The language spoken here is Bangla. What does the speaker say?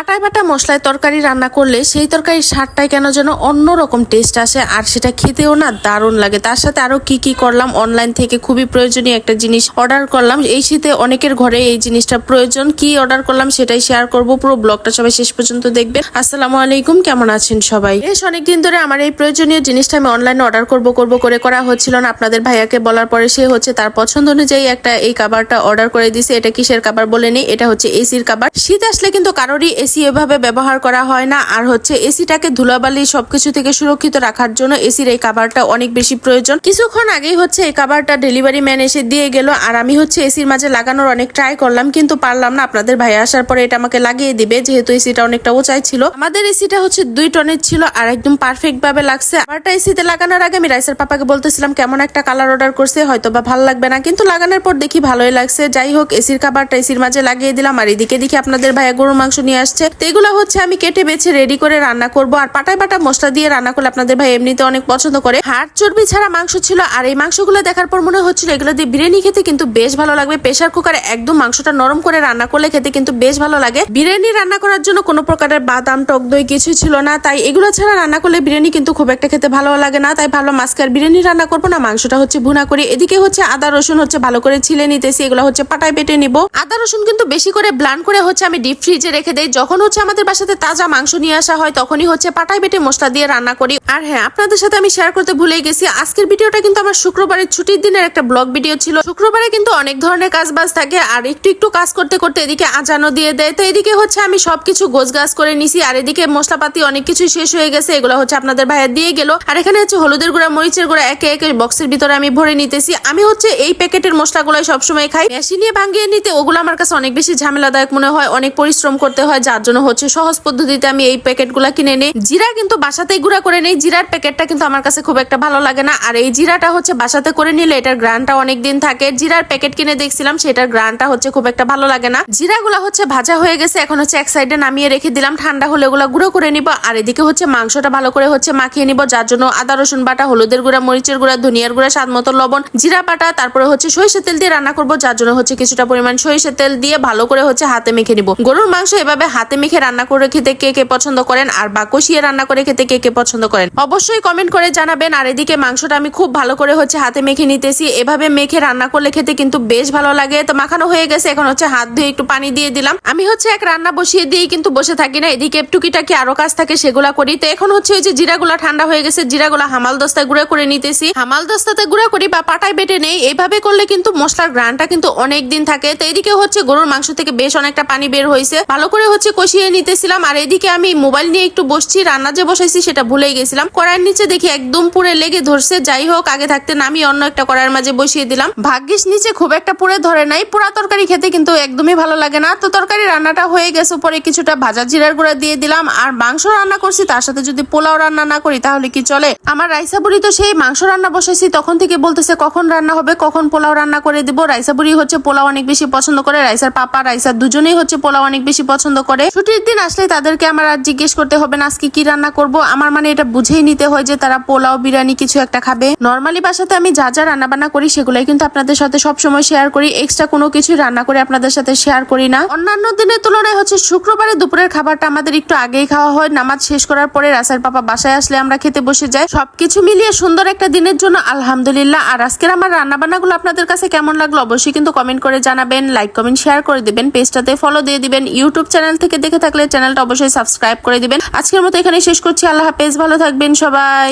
পাটায় বাটা মশলায় তরকারি রান্না করলে সেই তরকারির স্বাদটাই কেন যেন অন্যরকম টেস্ট আসে, আর সেটা খেতেও না দারুণ লাগে। তার সাথে আরও কি কি করলাম? অনলাইন থেকে খুবই প্রয়োজনীয় একটা জিনিস অর্ডার করলাম। এই শীতে অনেকের ঘরে এই জিনিসটা প্রয়োজন। কি অর্ডার করলাম সেটাই শেয়ার করব। পুরো ব্লগটা সবাই শেষ পর্যন্ত দেখবে। আসসালামু আলাইকুম, কেমন আছেন সবাই? বেশ অনেকদিন ধরে আমার এই প্রয়োজনীয় জিনিসটা আমি অনলাইনে অর্ডার করব করব, করে করা হচ্ছিল না। আপনাদের ভাইয়াকে বলার পরে সে হচ্ছে তার পছন্দ অনুযায়ী একটা এই কাবারটা অর্ডার করে দিছে এটা কিসের কাবার বলে নেই, এটা হচ্ছে এসির কাবার শীত আসলে কিন্তু কারোরই এসি এভাবে ব্যবহার করা হয় না। আর হচ্ছে এসিটাকে ধুলাবালি সবকিছু থেকে সুরক্ষিত রাখার জন্য এসির এই কাবারটা অনেক বেশি প্রয়োজন। কিছুক্ষণ আগেই হচ্ছে এই কাবারটা ডেলিভারি ম্যান এসে দিয়ে গেল। আর আমি হচ্ছে এসির মাঝে লাগানোর অনেক ট্রাই করলাম, কিন্তু পারলাম না। আপনাদের ভাই আসার পরে এটা আমাকে লাগিয়ে দিবে, যেহেতু এসিটা অনেকটা উঁচাই ছিল। আমাদের এসিটা হচ্ছে দুই টনের ছিল আর একদম পারফেক্ট ভাবে লাগছে। আমারটা এসিতে লাগানোর আগে আমি রাইসের পাপাকে বলতেছিলাম, কেমন একটা কালার অর্ডার করছে হয়তো বা ভালো লাগবে না। কিন্তু লাগানোর পর দেখি ভালোই লাগছে। যাই হোক, এসির কাবারটা এসির মাঝে লাগিয়ে দিলাম। আর এদিকে দেখি আপনাদের ভাইয়া গরুর মাংস নিয়ে আসছে। তো এগুলো হচ্ছে আমি কেটে বেছে রেডি করে রান্না করব। আর পাটায় পাটা মশলা দিয়ে রান্না করলে আপনাদের ভাই এমনিতে অনেক পছন্দ করে। হাড় চর্বি ছাড়া মাংস ছিল, আর এই মাংসগুলো দেখার পর মনে হচ্ছিল এগুলো দিয়ে বিরিয়ানি খেতে কিন্তু বেশ ভালো লাগবে। প্রেশার কুকারে একদম মাংসটা নরম করে রান্না করলে খেতে কিন্তু বেশ ভালো লাগে। বিরিয়ানি রান্না করার জন্য কোনো প্রকারের বাদাম, টক দই কিছু ছিল না। তাই এগুলো ছাড়া রান্না করলে বিরিয়ানি কিন্তু খুব একটা খেতে ভালো লাগে না। তাই ভালো মাছকে আর বিরিয়ানি রান্না করব না, মাংসটা হচ্ছে ভুনা করি। এদিকে হচ্ছে আদা, রসুন হচ্ছে ভালো করে ছিলে নিতেছি, এগুলো হচ্ছে পাটায় পেটে নিব। আদা, রসুন কিন্তু বেশি করে ব্লান করে হচ্ছে আমি ডিপ ফ্রিজে রেখে দেই। যখন হচ্ছে আমাদের বাসাতে তাজা মাংস নিয়ে আসা হয়, তখনই হচ্ছে পাটায় বেটে মশলা দিয়ে রান্না করি। আর হ্যাঁ আপনাদের সাথে আমি শেয়ার করতে ভুলে গেছি, আজকের ভিডিওটা কিন্তু আমার শুক্রবারের ছুটির দিনের একটা ব্লগ ভিডিও ছিল। শুক্রবারে কিন্তু অনেক ধরনের কাজ বাজ থাকে, আর একটু একটু কাজ করতে করতে এদিকে আজানও দিয়ে দেয়। তো এদিকে হচ্ছে আমি সবকিছু গোছ গাছ করে নিছি, আর এদিকে মশলাপাতি অনেক কিছু শেষ হয়ে গেছে, এগুলো হচ্ছে আপনাদের ভাইয়া দিয়ে গেল। আর এখানে হচ্ছে হলুদের গুঁড়া, মরিচের গুঁড়া একে একে বক্সের ভিতরে আমি ভরে নিতেছি। আমি হচ্ছে এই প্যাকেটের মশলাগুলো সবসময় খাই। মেশিনে ভাঙিয়ে নিতে ওগুলো আমার কাছে অনেক বেশি ঝামেলাদায়ক মনে হয়, অনেক পরিশ্রম করতে হয় যার জন্য হচ্ছে সহজ পদ্ধতিতে আমি এই প্যাকেটগুলো কিনে নেই। জিরা কিন্তু বাসাতেই গুঁড়া করে নেই। জিরার প্যাকেটটা কিন্তু আমার কাছে খুব একটা ভালো লাগে না। আর এই জিরাটা হচ্ছে বাসাতে করে নিলে এটার গ্রানটা অনেক দিন থাকে। জিরার প্যাকেট কিনে দেখছিলাম, সেটার গ্রানটা হচ্ছে খুব একটা ভালো লাগে না। জিরাগুলো হচ্ছে ভাজা হয়ে গেছে, এখন হচ্ছে এক সাইডে নামিয়ে রেখে দিলাম। ঠান্ডা হলে ওগুলো গুঁড়ো করে নিব। আর এদিকে হচ্ছে মাংসটা ভালো করে হচ্ছে মাখিয়ে নিব, যার জন্য আদা, রসুন বাটা, হলুদের গুঁড়া, মরিচের গুঁড়া, ধনিয়ার গুঁড়া, স্বাদ মতো লবণ, জিরা বাটা, তারপরে হচ্ছে সরিষার তেল দিয়ে রান্না করব, যার জন্য হচ্ছে কিছুটা পরিমাণ সরিষার তেল দিয়ে ভালো করে হচ্ছে হাতে মেখে নিব। গরুর মাংস এভাবে হাতে মেখে রান্না করে খেতে কে কে পছন্দ করেন আর বা কষিয়ে রান্না করে খেতে কে কে পছন্দ করেন? অবশ্যই কমেন্ট করে জানাবেন। আর এদিকে মাংসটা আমি খুব ভালো করে হচ্ছে হাতে মেখে নিতেছি। এভাবে মেখে রান্না করলে খেতে কিন্তু বেশ ভালো লাগে। তো মাখানো হয়ে গেছে। এখন হচ্ছে হাত ধুয়ে একটু পানি দিয়ে দিলাম। আমি হচ্ছে এক রান্না বসিয়ে দিয়েই কিন্তু বসে থাকি না। এদিকে টুকিটাকি আরও কাজ থাকে, সেগুলা করি। তো এখন হচ্ছে ওই যে জিরাগুলা ঠান্ডা হয়ে গেছে, জিরাগুলা হামাল দস্তায় গুঁড়া করে নিতেছি। হামাল দস্তাতে গুঁড়া করি বা পাটায় বেটে নেই। এইভাবে করলে কিন্তু মশলার গ্রানটা কিন্তু অনেক দিন থাকে। তো এদিকে হচ্ছে গরুর মাংস থেকে বেশ অনেকটা পানি বের হয়েছে ভালো করে হচ্ছে কষিয়ে নিতেছিলাম, আর এদিকে আমি মোবাইল নিয়ে একটু বসছি, রান্না যে বসাইছি সেটা ভুলেই গেছিলাম। কড়াইয়ের নিচে দেখি একদম পুরে লেগে ধরছে, যাই হোক, আগে থাকতে নামি অন্য একটা কড়াইয়ের মাঝে বসিয়ে দিলাম। ভাগ্যিস নিচে খুব একটা পুরে ধরে নাই পুরা তরকারি খেতে কিন্তু একদমই ভালো লাগে না। তো তরকারি রান্নাটা হয়ে গেছে পরে কিছুটা ভাজা জিরার গুঁড়া দিয়ে দিলাম, আর মাংস রান্না করছি, তার সাথে যদি পোলাও রান্না না করি, তাহলে কি চলে? আমার রাইসা বুড়ি তো সেই মাংস রান্না বসাইছি, তখন থেকে বলতেছে কখন রান্না হবে, কখন পোলাও রান্না করে দিব। রাইসা বুড়ি হচ্ছে পোলাও অনেক বেশি পছন্দ করে, রাইসার পাপা, রাইসার দুজনেই হচ্ছে পোলাও অনেক বেশি পছন্দ করে। ছুটির দিন আসলে তাদেরকে আমার আর জিজ্ঞেস করতে হবে না, আজকে কি রান্না করব? আমার মানে এটা বুঝেই নিতে হয় যে তারা পোলাও, বিরিয়ানি কিছু একটা খাবে। নর্মালি বাসাতে আমি যা যা রান্না বান্না করি সেগুলাই কিন্তু আপনাদের সাথে সবসময় শেয়ার করি। এক্সট্রা কোনো কিছু রান্না করে আপনাদের সাথে শেয়ার করি না। অন্যান্য দিনের তুলনায় হচ্ছে শুক্রবারে দুপুরের খাবারটা আমাদের একটু আগেই খাওয়া হয়। নামাজ শেষ করার পরে রাসের পাপা বাসায় আসলে আমরা খেতে বসে যাই। সবকিছু মিলিয়ে সুন্দর একটা দিনের জন্য আলহামদুলিল্লাহ। আর আজকের আমার রান্না বান্নাগুলো আপনাদের কাছে কেমন লাগল অবশ্যই কিন্তু কমেন্ট করে জানাবেন লাইক কমেন্ট শেয়ার করে দিবেন পেজটাতে ফলো দিয়ে দিবেন ইউটিউব চ্যানেল থেকে দেখে থাকলে চ্যানেলটা অবশ্যই সাবস্ক্রাইব করে দিবেন। আজকের মতো এখানে শেষ করছি। আল্লাহ হাফেজ। ভালো থাকবেন সবাই।